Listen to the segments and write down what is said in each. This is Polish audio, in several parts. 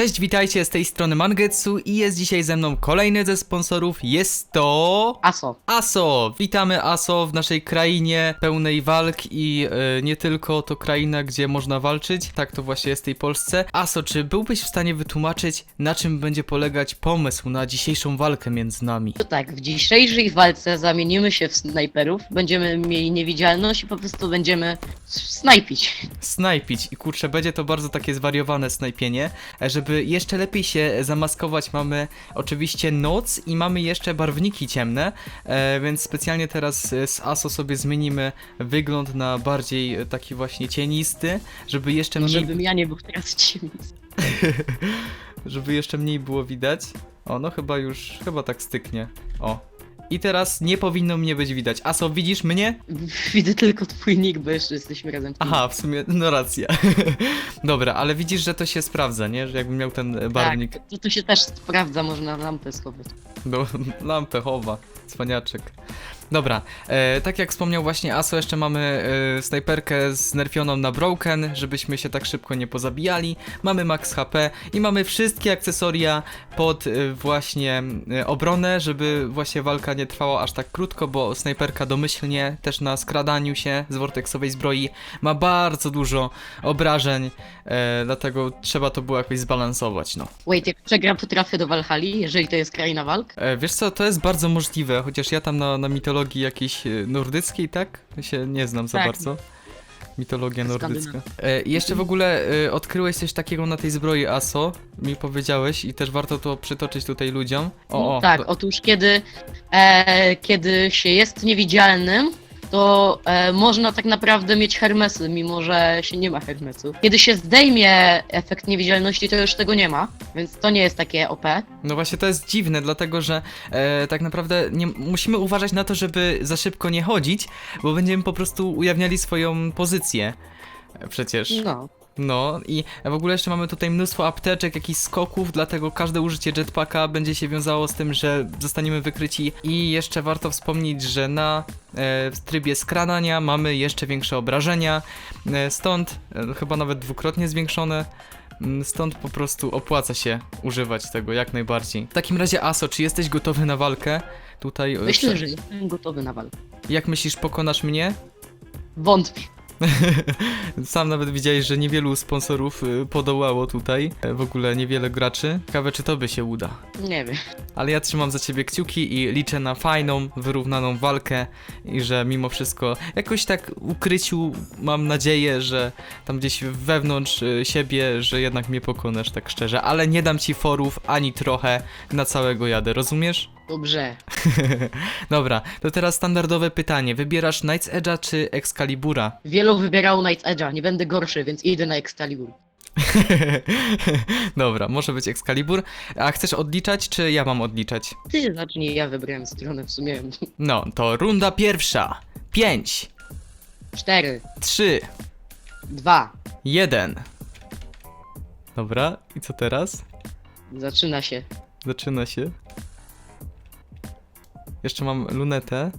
Cześć, witajcie z tej strony Mangetsu i jest dzisiaj ze mną kolejny ze sponsorów. Jest to. Aso. ASO! Witamy ASO w naszej krainie pełnej walk i e, nie tylko to kraina, gdzie można walczyć, tak to właśnie jest w tej Polsce. ASO, czy byłbyś w stanie wytłumaczyć, na czym będzie polegać pomysł na dzisiejszą walkę między nami? To tak, w dzisiejszej walce zamienimy się w snajperów, będziemy mieli niewidzialność i po prostu będziemy snajpić. Snajpić i kurczę, będzie to bardzo takie zwariowane snajpienie. E, Żeby jeszcze lepiej się zamaskować, mamy oczywiście noc i mamy jeszcze barwniki ciemne, e, więc specjalnie teraz z ASO sobie zmienimy wygląd na bardziej taki właśnie cienisty, żeby jeszcze mniej, żebym ja nie był teraz ciemny. żeby jeszcze mniej było widać. O, no chyba już, chyba tak styknie. O. I teraz nie powinno mnie być widać. ASO, widzisz mnie? Widzę tylko twój nick, bo jeszcze jesteśmy razem w. Aha, w sumie, no racja. Dobra, ale widzisz, że to się sprawdza, nie? Że jakbym miał ten e, barwnik. Tak, to, to się też sprawdza, można lampę schować. Do lampę chowa, cwaniaczek. Dobra, e, tak jak wspomniał właśnie Aso, jeszcze mamy e, snajperkę znerfioną na Broken, żebyśmy się tak szybko nie pozabijali. Mamy max HP i mamy wszystkie akcesoria pod e, właśnie e, obronę, żeby właśnie walka nie trwała aż tak krótko, bo snajperka domyślnie też na skradaniu się z vortexowej zbroi ma bardzo dużo obrażeń, e, dlatego trzeba to było jakoś zbalansować, no. Wait, jak przegram, to trafię do Valhalla, jeżeli to jest kraina walk? E, Wiesz co, to jest bardzo możliwe, chociaż ja tam na, na mitologii jakiejś e, nordyckiej, tak? się nie znam za Tak. bardzo. Mitologia nordycka. E, i jeszcze w ogóle e, odkryłeś coś takiego na tej zbroi ASO, mi powiedziałeś i też warto to przytoczyć tutaj ludziom. O, o tak, to- otóż kiedy, e, kiedy się jest niewidzialnym, to e, można tak naprawdę mieć hermesy, mimo że się nie ma hermesu. Kiedy się zdejmie efekt niewidzialności, to już tego nie ma, więc to nie jest takie OP. No właśnie to jest dziwne, dlatego że e, tak naprawdę nie, musimy uważać na to, żeby za szybko nie chodzić, bo będziemy po prostu ujawniali swoją pozycję. E, Przecież. No. No i w ogóle jeszcze mamy tutaj mnóstwo apteczek, jakichś skoków, dlatego każde użycie jetpacka będzie się wiązało z tym, że zostaniemy wykryci i jeszcze warto wspomnieć, że na e, w trybie skradania mamy jeszcze większe obrażenia, e, stąd e, chyba nawet dwukrotnie zwiększone. Mm, Stąd po prostu opłaca się używać tego jak najbardziej. W takim razie Aso, czy jesteś gotowy na walkę? Tutaj e, Myślę, że jestem gotowy na walkę. Jak myślisz, pokonasz mnie? Wątpię. Sam nawet widziałeś, że niewielu sponsorów y, podołało tutaj. E, W ogóle niewiele graczy. Ciekawe, czy to by się uda. Nie wiem. Ale ja trzymam za ciebie kciuki i liczę na fajną, wyrównaną walkę i że mimo wszystko jakoś tak ukryciu mam nadzieję, że tam gdzieś wewnątrz y, siebie, że jednak mnie pokonasz tak szczerze. Ale nie dam ci forów ani trochę, na całego jadę, rozumiesz? Dobrze. Dobra, to teraz standardowe pytanie. Wybierasz Knight's Edge'a czy Excalibura? Wielu wybierało Night's Edge'a, nie będę gorszy, więc idę na Excalibur. Dobra, może być Excalibur. A chcesz odliczać, czy ja mam odliczać? Ty zacznij, ja wybrałem stronę w sumie. No, to runda pierwsza. 5, 4, 3, 2, 1. Dobra, i co teraz? zaczyna się. Zaczyna się. Jeszcze mam lunetę.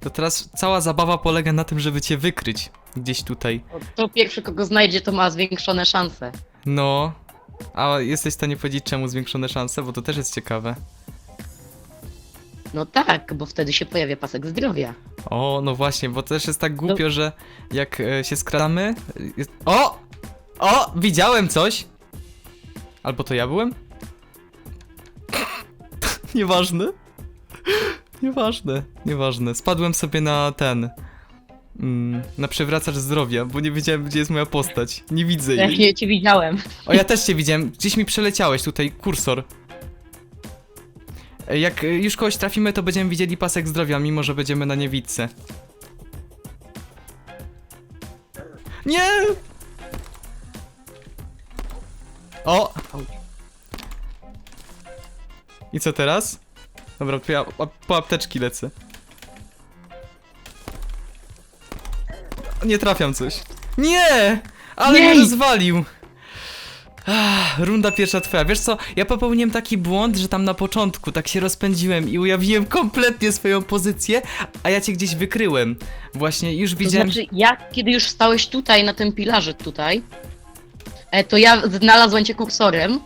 To teraz cała zabawa polega na tym, żeby cię wykryć. Gdzieś tutaj. To pierwszy, kogo znajdzie, to ma zwiększone szanse. No. A jesteś w stanie powiedzieć, czemu zwiększone szanse? Bo to też jest ciekawe. No tak, bo wtedy się pojawia pasek zdrowia. O, no właśnie, bo też jest tak głupio, że jak e, się skradamy. Jest... O! O! Widziałem coś! Albo to ja byłem? Nieważne. Nieważne, nieważne. Spadłem sobie na ten. Mm, na przewracacz zdrowia, bo nie wiedziałem, gdzie jest moja postać. Nie widzę Ja jej. nie cię widziałem. O, ja też cię widziałem. Gdzieś mi przeleciałeś tutaj, kursor. E, Jak e, już kogoś trafimy, to będziemy widzieli pasek zdrowia, mimo że będziemy na niewidce. Nie! O! I co teraz? Dobra, to ja a- po apteczki lecę. Nie trafiam coś. Nie! Ale mnie Jej! rozwalił! Ach, runda pierwsza twoja. Wiesz co, ja popełniłem taki błąd, że tam na początku tak się rozpędziłem i ujawniłem kompletnie swoją pozycję, a ja cię gdzieś wykryłem. Właśnie już To widziałem... znaczy, ja, kiedy już stałeś tutaj, na tym pilarze tutaj, e, to ja znalazłem cię kursorem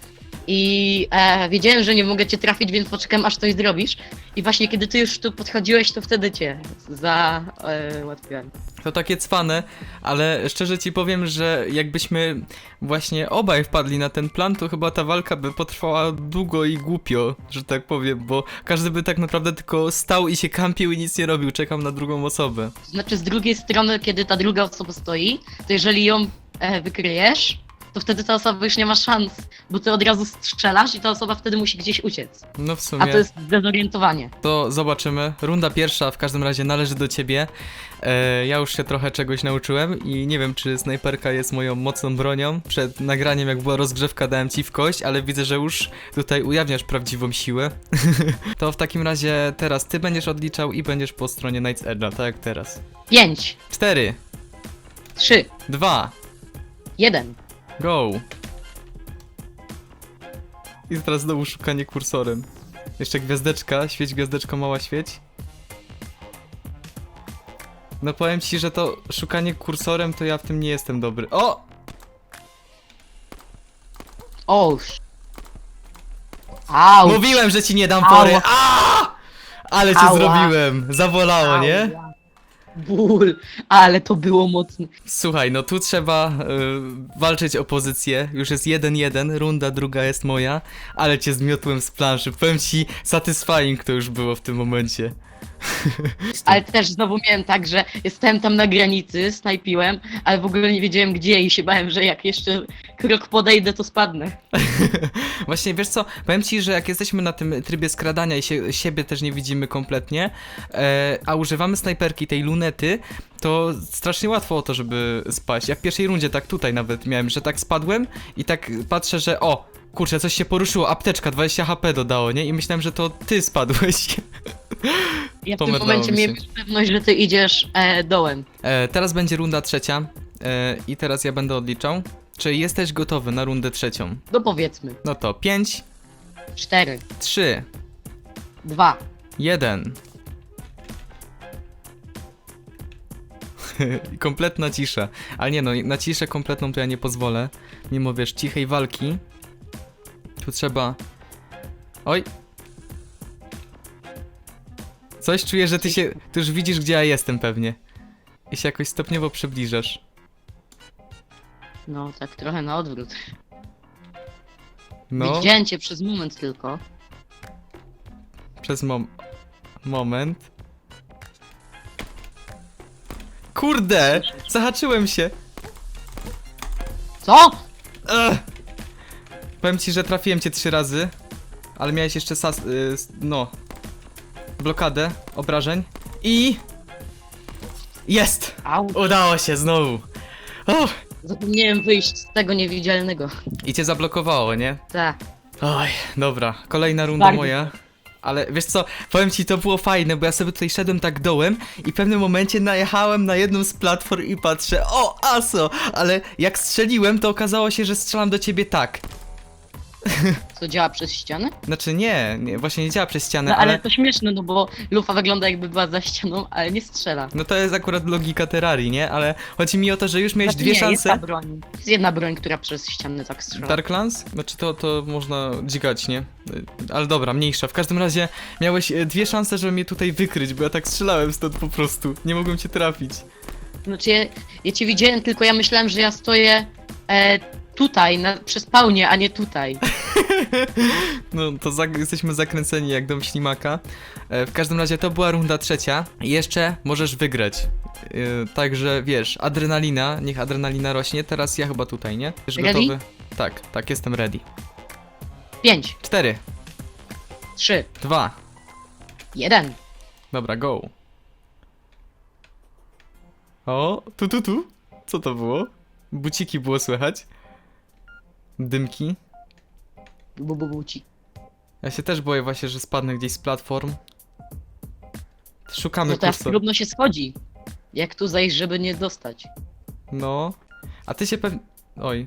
I e, wiedziałem, że nie mogę cię trafić, więc poczekam aż coś zrobisz. I właśnie kiedy ty już tu podchodziłeś, to wtedy cię załatwiłem. To takie cwane, ale szczerze ci powiem, że jakbyśmy właśnie obaj wpadli na ten plan, to chyba ta walka by potrwała długo i głupio, że tak powiem, bo każdy by tak naprawdę tylko stał i się kampił i nic nie robił, czekam na drugą osobę. Znaczy z drugiej strony, kiedy ta druga osoba stoi, to jeżeli ją e, wykryjesz, to wtedy ta osoba już nie ma szans, bo ty od razu strzelasz i ta osoba wtedy musi gdzieś uciec. No w A sumie. to jest dezorientowanie. To zobaczymy. Runda pierwsza w każdym razie należy do ciebie. E, ja już się trochę czegoś nauczyłem i nie wiem, czy snajperka jest moją mocną bronią. Przed nagraniem, jak była rozgrzewka, dałem ci w kość, ale widzę, że już tutaj ujawniasz prawdziwą siłę. to w takim razie teraz ty będziesz odliczał i będziesz po stronie Knight's Edge'a, tak jak teraz. 5, 4, 3, 2, 1. go! I teraz znowu szukanie kursorem. Jeszcze gwiazdeczka, świeć gwiazdeczko, mała świeć. No powiem ci, że to szukanie kursorem, to ja w tym nie jestem dobry. O! Au. Mówiłem, że ci nie dam Ała. pory! A! Ale cię Ała. zrobiłem! Zawolało, nie? Ból, ale to było mocne. Słuchaj, no tu trzeba y, walczyć o pozycję. Już jest 1-1, runda druga jest moja, ale cię zmiotłem z planszy. Powiem ci, satisfying to już było w tym momencie. Ale też znowu miałem tak, że jestem tam na granicy, snajpiłem, ale w ogóle nie wiedziałem gdzie i się bałem, że jak jeszcze krok podejdę, to spadnę. Właśnie, wiesz co, powiem ci, że jak jesteśmy na tym trybie skradania i się, siebie też nie widzimy kompletnie, e, a używamy snajperki tej lunety, to strasznie łatwo o to, żeby spaść. Ja w pierwszej rundzie tak tutaj nawet miałem, że tak spadłem i tak patrzę, że o, kurczę, coś się poruszyło, apteczka, 20 HP dodało, nie? I myślałem, że to ty spadłeś. Ja w tym Pomyliło momencie mi się. miałem już pewność, że ty idziesz e, dołem. E, teraz będzie runda trzecia e, i teraz ja będę odliczał. Czy jesteś gotowy na rundę trzecią? No powiedzmy. No to 5, 4, 3, 2, 1. I Kompletna cisza. Ale nie no, na ciszę kompletną to ja nie pozwolę. Mimo wiesz, cichej walki. Tu trzeba. Oj. Coś czuję, że ty się. Ty już widzisz, gdzie ja jestem pewnie. I się jakoś stopniowo przybliżasz. No tak trochę na odwrót. No, Widziałem cię przez moment tylko. przez mom moment. Kurde! Zahaczyłem się! Co? Ugh. Powiem ci, że trafiłem cię trzy razy, ale miałeś jeszcze sas... Y, s- no... Blokadę obrażeń i... Jest! Au. Udało się znowu! O! Zapomniałem wyjść z tego niewidzialnego. I cię zablokowało, nie? Tak. Oj, dobra, kolejna runda Bardzo. moja. Ale wiesz co, powiem ci, to było fajne, bo ja sobie tutaj szedłem tak dołem i w pewnym momencie najechałem na jedną z platform i patrzę, o, aso! Ale jak strzeliłem, to okazało się, że strzelam do ciebie tak. Co działa przez ścianę? Znaczy nie, nie właśnie nie działa przez ścianę, No ale ale... to śmieszne, no bo lufa wygląda jakby była za ścianą, ale nie strzela. No to jest akurat logika Terrarii, nie? Ale chodzi mi o to, że już miałeś Znaczy dwie nie, Jest, ta szanse. broń. jest jedna broń, która przez ścianę tak strzela. Darklands? Znaczy to, to można dzikać, nie? Y, Ale dobra, mniejsza. W każdym razie miałeś e, dwie szanse, żeby mnie tutaj wykryć, bo ja tak strzelałem stąd po prostu. Nie mogłem cię trafić. Znaczy ja, ja cię widziałem, tylko ja myślałem, że ja stoję e, tutaj, na, przy spawnie, a nie tutaj. No to zak- jesteśmy zakręceni jak dom ślimaka. E, w każdym razie to była runda trzecia. Jeszcze możesz wygrać. E, także wiesz, adrenalina, niech adrenalina rośnie. Teraz ja chyba tutaj, nie? Jesteś Ready? gotowy? Tak, tak, jestem ready. 5, Cztery, 3, dwa, 1. Dobra, go. O, tu, tu, tu. Co to było? Buciki było słychać. Dymki. Bu, bu, bu, ci. Ja się też boję właśnie, że spadnę gdzieś z platform. Szukamy No teraz kursor. trudno się schodzi. Jak tu zejść, żeby nie dostać? No. A ty się pewnie... Oj.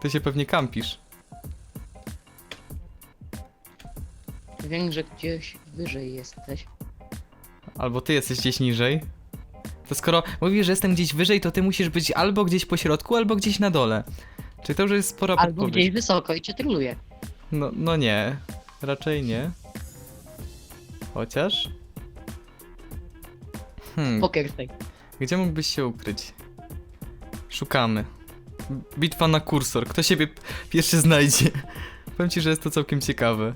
Ty się pewnie kampisz. Wiem, że gdzieś wyżej jesteś. Albo ty jesteś gdzieś niżej. To skoro mówisz, że jestem gdzieś wyżej, to ty musisz być albo gdzieś po środku, albo gdzieś na dole. Czyli to już jest spora Albo podpowiedź. gdzieś wysoko i cię troluje. No, no nie. Raczej nie. Chociaż. Hmm, Poker face. gdzie mógłbyś się ukryć? Szukamy. Bitwa na kursor. Kto siebie p- pierwszy znajdzie? Powiem ci, że jest to całkiem ciekawe.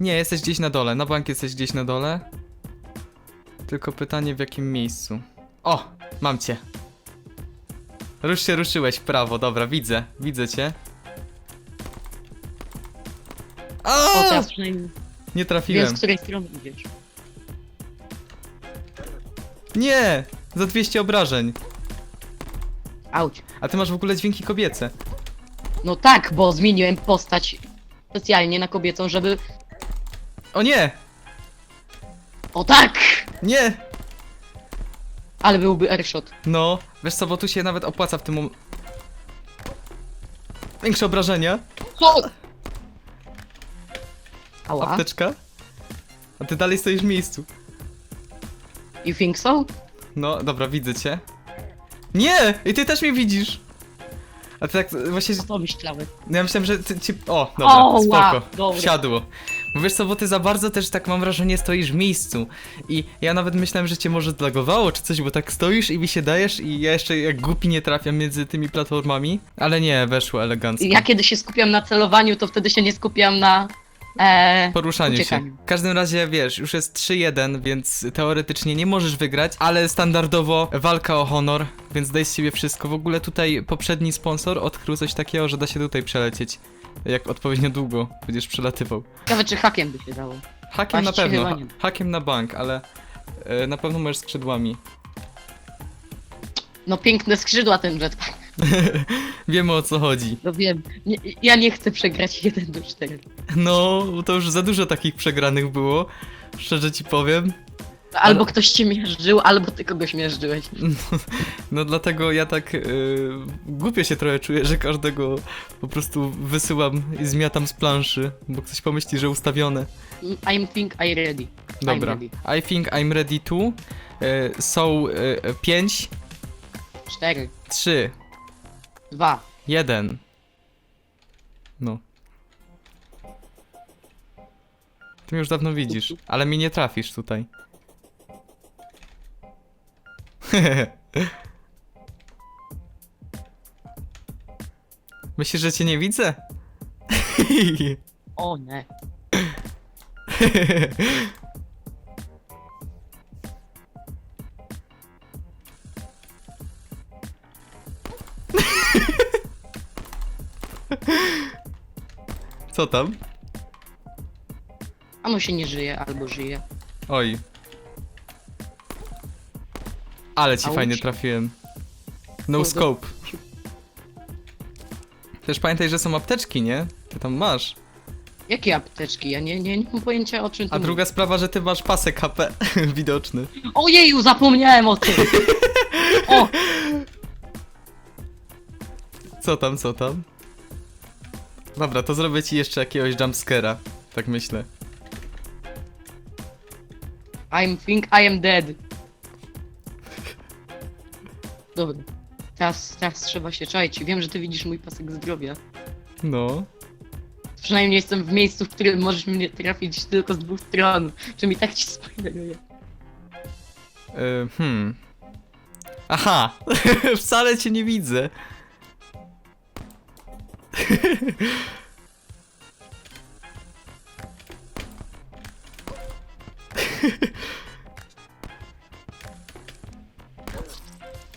Nie, jesteś gdzieś na dole. Na bank jesteś gdzieś na dole. Tylko pytanie w jakim miejscu. O! Mam cię. Rusz się, ruszyłeś w prawo. Dobra, widzę. Widzę cię. O, teraz przynajmniej Nie wiem, trafiłem. z której strony idziesz. Nie! Za 200 obrażeń. Auć. A ty masz w ogóle dźwięki kobiece. No tak, bo zmieniłem postać specjalnie na kobiecą, żeby... O nie! O tak! Nie! Ale byłby airshot. No, wiesz co, bo tu się nawet opłaca w tym momencie. Większe obrażenia. Co? Ała. Apteczka. A ty dalej stoisz w miejscu. You think so? No, dobra, widzę cię. Nie! I ty też mnie widzisz! A ty tak właśnie. Co myślałeś? no Ja myślałem, że ty ci. O, dobra, O, spoko. dobra. Wsiadło. Bo wiesz co, bo ty za bardzo też tak mam wrażenie stoisz w miejscu. I ja nawet myślałem, że cię może zlagowało czy coś, bo tak stoisz i mi się dajesz i ja jeszcze jak głupi nie trafiam między tymi platformami. Ale nie, weszło elegancko. Ja kiedy się skupiam na celowaniu, to wtedy się nie skupiam na... E, Poruszaniu Uciekaniu. się. W każdym razie wiesz, już jest 3-1, więc teoretycznie nie możesz wygrać, ale standardowo walka o honor, więc daj z siebie wszystko. W ogóle tutaj poprzedni sponsor odkrył coś takiego, że da się tutaj przelecieć. Jak odpowiednio długo będziesz przelatywał. ciekawe, czy hakiem by się dało. Hakiem na Właściwie pewno, chyba ha nie. hakiem na bank, ale e, na pewno możesz skrzydłami. No piękne skrzydła ten jetpack. Wiemy o co chodzi. No wiem. Nie, ja nie chcę przegrać 1 do 4. No, bo to już za dużo takich przegranych było. Szczerze ci powiem. Albo ktoś cię mierzył, albo ty kogoś mierzyłeś. No, dlatego ja tak yy, głupio się trochę czuję, że każdego po prostu wysyłam i zmiatam z planszy, bo ktoś pomyśli, że ustawione. I think I ready. Dobra. I'm ready. I think I'm ready to. Yy, są 5, 4, 3, 2. 1. No. Ty mnie już dawno widzisz, ale mnie nie trafisz tutaj. Myślisz, że cię nie widzę? O nie. Co tam? Ano się nie żyje, albo żyje. Oj. Ale ci Auć. fajnie trafiłem. No Kurde. scope. Też pamiętaj, że są apteczki, nie? Ty tam masz. Jakie apteczki? Ja nie, nie, nie mam pojęcia o czym A druga sprawa, że ty masz pasek HP widoczny. mówisz. Ojeju, zapomniałem o tym! O! Co tam, co tam? Dobra, to zrobię ci jeszcze jakiegoś jumpscare'a. Tak myślę. I think I am dead. Dobra. Teraz, teraz trzeba się czaić. Wiem, że ty widzisz mój pasek zdrowia. No. Przynajmniej jestem w miejscu, w którym możesz mnie trafić tylko z dwóch stron. Czy mi tak ci spoileruje? Y, hmm. Aha! Wcale cię nie widzę.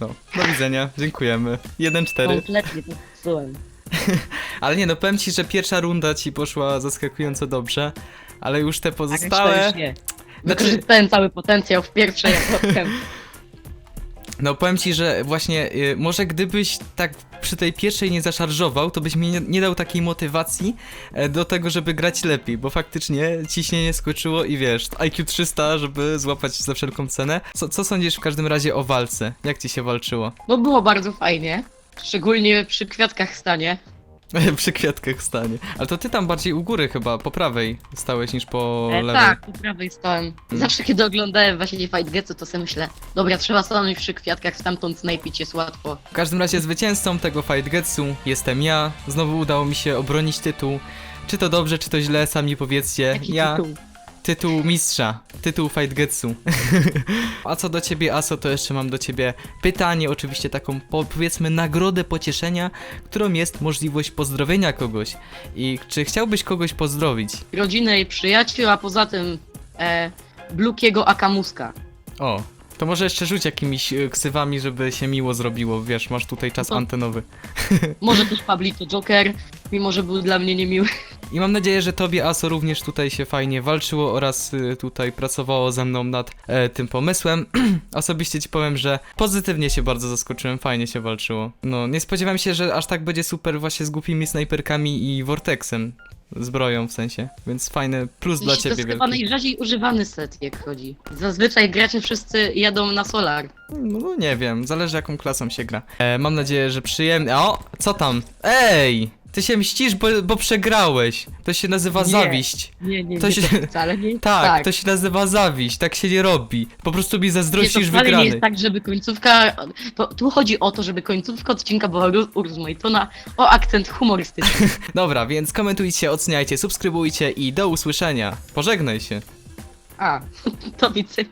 No, do widzenia, dziękujemy. 1-4. Kompletnie popsułem. Ale nie no, powiem ci, że pierwsza runda ci poszła zaskakująco dobrze, ale już te reszta pozostałe... już nie. Znaczy- Wykorzystałem cały potencjał w pierwszej, a potem... No powiem ci, że właśnie y, może gdybyś tak przy tej pierwszej nie zaszarżował, to byś mi nie, nie dał takiej motywacji e, do tego, żeby grać lepiej, bo faktycznie ciśnienie skoczyło i wiesz, IQ 300, żeby złapać za wszelką cenę. Co, co sądzisz w każdym razie o walce? Jak ci się walczyło? No było bardzo fajnie. Szczególnie przy kwiatkach stanie. przy kwiatkach stanie. Ale to ty tam bardziej u góry chyba, po prawej stałeś niż po E, lewej. tak, po prawej stałem. Zawsze kiedy oglądałem właśnie Fight Getsu, to sobie myślę, dobra, trzeba stanąć przy kwiatkach, stamtąd snajpić jest łatwo. W każdym razie zwycięzcą tego Fight Getsu jestem ja. Znowu udało mi się obronić tytuł. Czy to dobrze, czy to źle, sami powiedzcie. Jaki ja tytuł? Tytuł mistrza, tytuł Fight Getsu. A co do ciebie, Aso, to jeszcze mam do ciebie pytanie, oczywiście taką po, powiedzmy nagrodę pocieszenia, którą jest możliwość pozdrowienia kogoś. I czy chciałbyś kogoś pozdrowić? Rodzinę i przyjaciół, a poza tym e, Blukiego Akamuska. O, to może jeszcze rzuć jakimiś e, ksywami, żeby się miło zrobiło, wiesz, masz tutaj czas No to- antenowy. Może też Pablito Joker, mimo że był dla mnie niemiły. I mam nadzieję, że tobie, Aso, również tutaj się fajnie walczyło oraz y, tutaj pracowało ze mną nad e, tym pomysłem. Osobiście ci powiem, że pozytywnie się bardzo zaskoczyłem, fajnie się walczyło. No, nie spodziewałem się, że aż tak będzie super właśnie z głupimi snajperkami i Vortexem. Zbroją w sensie, więc fajny plus dla to ciebie jest chyba wielki. najrzadziej używany set, jak chodzi. Zazwyczaj gracze wszyscy jadą na Solar. No, no nie wiem, zależy jaką klasą się gra. E, mam nadzieję, że przyjemnie. O, co tam? Ej! Ty się mścisz, bo, bo przegrałeś. To się nazywa Nie. zawiść. Nie, nie, To nie, się- to wcale nie jest Tak, tak. to się nazywa zawiść, tak się nie robi. Po prostu mi Nie, to zazdrościsz wcale nie wygrany. jest tak, żeby końcówka. To, tu chodzi o to, żeby końcówka odcinka była ru- urozmaicona o akcent humorystyczny. Dobra, więc komentujcie, oceniajcie, subskrybujcie i do usłyszenia. Pożegnaj się. A, to widzenia.